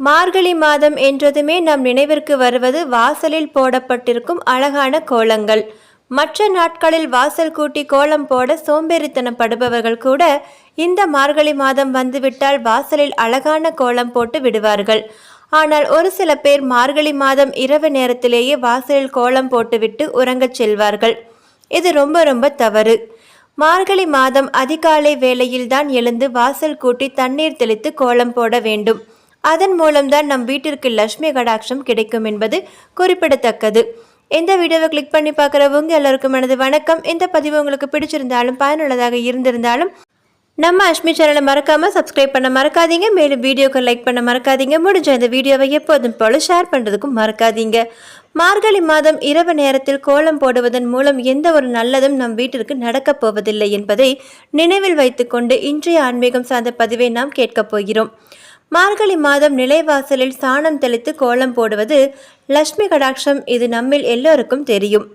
மார்கழி மாதம் என்றதுமே நம் நினைவிற்கு வருவது வாசலில் போடப்பட்டிருக்கும் அழகான கோலங்கள். மற்ற நாட்களில் வாசல் கூட்டி கோலம் போட சோம்பேறித்தனப்படுபவர்கள் கூட இந்த மார்கழி மாதம் வந்துவிட்டால் வாசலில் அழகான கோலம் போட்டு விடுவார்கள். ஆனால் ஒரு சில பேர் மார்கழி மாதம் இரவு நேரத்திலேயே வாசலில் கோலம் போட்டுவிட்டு உறங்கச் செல்வார்கள். இது ரொம்ப ரொம்ப தவறு. மார்கழி மாதம் அதிகாலை வேளையில்தான் எழுந்து வாசல் கூட்டி தண்ணீர் தெளித்து கோலம் போட வேண்டும். அதன் மூலம்தான் நம் வீட்டிற்கு லட்சுமி கடாட்சம் கிடைக்கும் என்பது குறிப்பிடத்தக்கது. இந்த வீடியோவை கிளிக் பண்ணி பார்க்குறவங்க எல்லாருக்கும் எனது வணக்கம். இந்த பதிவு உங்களுக்கு பிடிச்சிருந்தாலும் பயனுள்ளதாக இருந்திருந்தாலும் நம்ம அஷ்மி சேனலை மறக்காமல் சப்ஸ்கிரைப் பண்ண மறக்காதீங்க. மேலும் வீடியோக்கு லைக் பண்ண மறக்காதீங்க. முடிஞ்ச இந்த வீடியோவை எப்போதும் போல ஷேர் பண்ணுறதுக்கும் மறக்காதீங்க. மார்கழி மாதம் இரவு நேரத்தில் கோலம் போடுவதன் மூலம் எந்த ஒரு நல்லதும் நம் வீட்டிற்கு நடக்கப் போவதில்லை என்பதை நினைவில் வைத்துக்கொண்டு இன்றைய ஆன்மீகம் சார்ந்த பதிவை நாம் கேட்கப் போகிறோம். மார்கழி மாதம் நிலைவாசலில் சாணம் தெளித்து கோலம் போடுவது லட்சுமி கடாட்சம். இது நம்மில் எல்லோருக்கும் தெரியும்.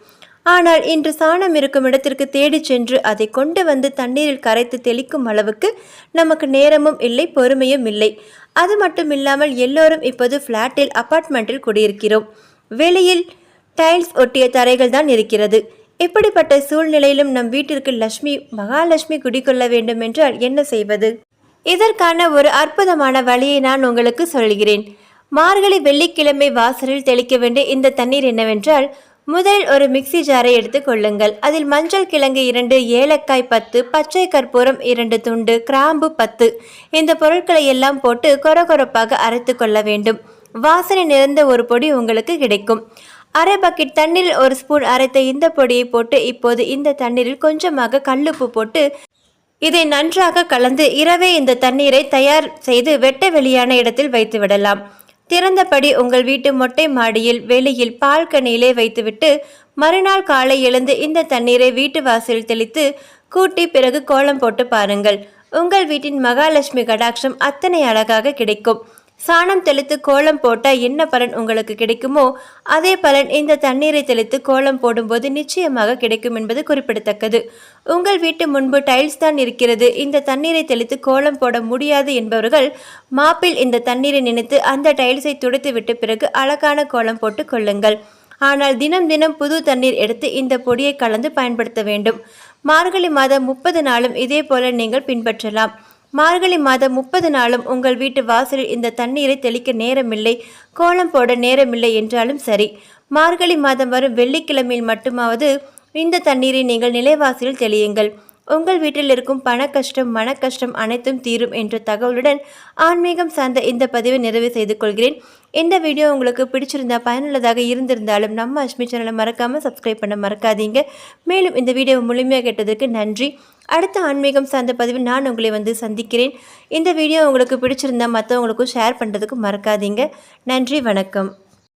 ஆனால் இன்று சாணம் இருக்கும் இடத்திற்கு தேடிச் சென்று அதை கொண்டு வந்து தண்ணீரில் கரைத்து தெளிக்கும் அளவுக்கு நமக்கு நேரமும் இல்லை பொறுமையும் இல்லை. அது மட்டும் இல்லாமல் எல்லோரும் இப்போது ஃப்ளாட்டில் அபார்ட்மெண்ட்டில் குடியிருக்கிறோம். வெளியில் டைல்ஸ் ஒட்டிய தரைகள் தான் இருக்கிறது. இப்படிப்பட்ட சூழ்நிலையிலும் நம் வீட்டிற்கு லட்சுமி மகாலட்சுமி குடிக்கொள்ள வேண்டும் என்றால் என்ன செய்வது? இதற்கான ஒரு அற்புதமான வழியை நான் உங்களுக்கு சொல்கிறேன். மார்கழி வெள்ளிக்கிழமை வாசலில் தெளிக்க வேண்டிய இந்த தண்ணீர் என்னவென்றால் முதலில் ஒரு மிக்ஸி ஜாரை எடுத்து கொள்ளுங்கள். அதில் மஞ்சள் கிழங்கு இரண்டு ஏலக்காய் பத்து பச்சை கற்பூரம் இரண்டு துண்டு கிராம்பு பத்து. இந்த பொருட்களை எல்லாம் போட்டு கொரகொரப்பாக அரைத்து கொள்ள வேண்டும். வாசனை நிறைந்த ஒரு பொடி உங்களுக்கு கிடைக்கும். அரை பக்கெட் தண்ணீரில் ஒரு ஸ்பூன் அரைத்த இந்த பொடியை போட்டு இப்போது இந்த தண்ணீரில் கொஞ்சமாக கல்லுப்பு போட்டு இதை நன்றாக கலந்து இரவே இந்த தண்ணீரை தயார் செய்து வெட்ட வெளியான இடத்தில் வைத்து விடலாம். திறந்தபடி உங்கள் வீட்டு மொட்டை மாடியில் வெளியில் பால்கனியிலே வைத்துவிட்டு மறுநாள் காலை எழுந்து இந்த தண்ணீரை வீட்டு வாசலில் தெளித்து கூட்டி பிறகு கோலம் போட்டு பாருங்கள். உங்கள் வீட்டின் மகாலட்சுமி கடாட்சம் அத்தனை அழகாக கிடைக்கும். சாணம் தெளித்து கோலம் போட்டால் என்ன பலன் உங்களுக்கு கிடைக்குமோ அதே பலன் இந்த தண்ணீரை தெளித்து கோலம் போடும்போது நிச்சயமாக கிடைக்கும் என்பது குறிப்பிடத்தக்கது. உங்கள் வீட்டு முன்பு டைல்ஸ் தான் இருக்கிறது. இந்த தண்ணீரை தெளித்து கோலம் போட முடியாது என்பவர்கள் மாப்பில் இந்த தண்ணீரை நினைத்து அந்த டைல்ஸை துடைத்து விட்ட பிறகு அழகான கோலம் போட்டு கொள்ளுங்கள். ஆனால் தினம் தினம் புது தண்ணீர் எடுத்து இந்த பொடியை கலந்து பயன்படுத்த வேண்டும். மார்கழி மாதம் முப்பது நாளும் இதே போல நீங்கள் பின்பற்றலாம். மார்கழி மாதம் முப்பது நாளும் உங்கள் வீட்டு வாசலில் இந்த தண்ணீரை தெளிக்க நேரமில்லை கோலம் போட நேரமில்லை என்றாலும் சரி. மார்கழி மாதம் வரும் வெள்ளிக்கிழமையில் மட்டுமாவது இந்த தண்ணீரை நீங்கள் நிலைவாசலில் தெளியுங்கள். உங்கள் வீட்டில் இருக்கும் பண கஷ்டம் மன கஷ்டம் அனைத்தும் தீரும் என்ற தகவலுடன் ஆன்மீகம் சார்ந்த இந்த பதிவை நிறைவு செய்து கொள்கிறேன். இந்த வீடியோ உங்களுக்கு பிடிச்சிருந்தா பயனுள்ளதாக இருந்திருந்தாலும் நம்ம அஷ்மி சேனலை மறக்காமல் சப்ஸ்கிரைப் பண்ண மறக்காதீங்க. மேலும் இந்த வீடியோ முழுமையாக கேட்டதுக்கு நன்றி. அடுத்த ஆன்மீகம் சார்ந்த பதிவில் நான் உங்களை வந்து சந்திக்கிறேன். இந்த வீடியோ உங்களுக்கு பிடிச்சிருந்தா மற்றவங்களுக்கும் ஷேர் பண்ணுறதுக்கு மறக்காதீங்க. நன்றி வணக்கம்.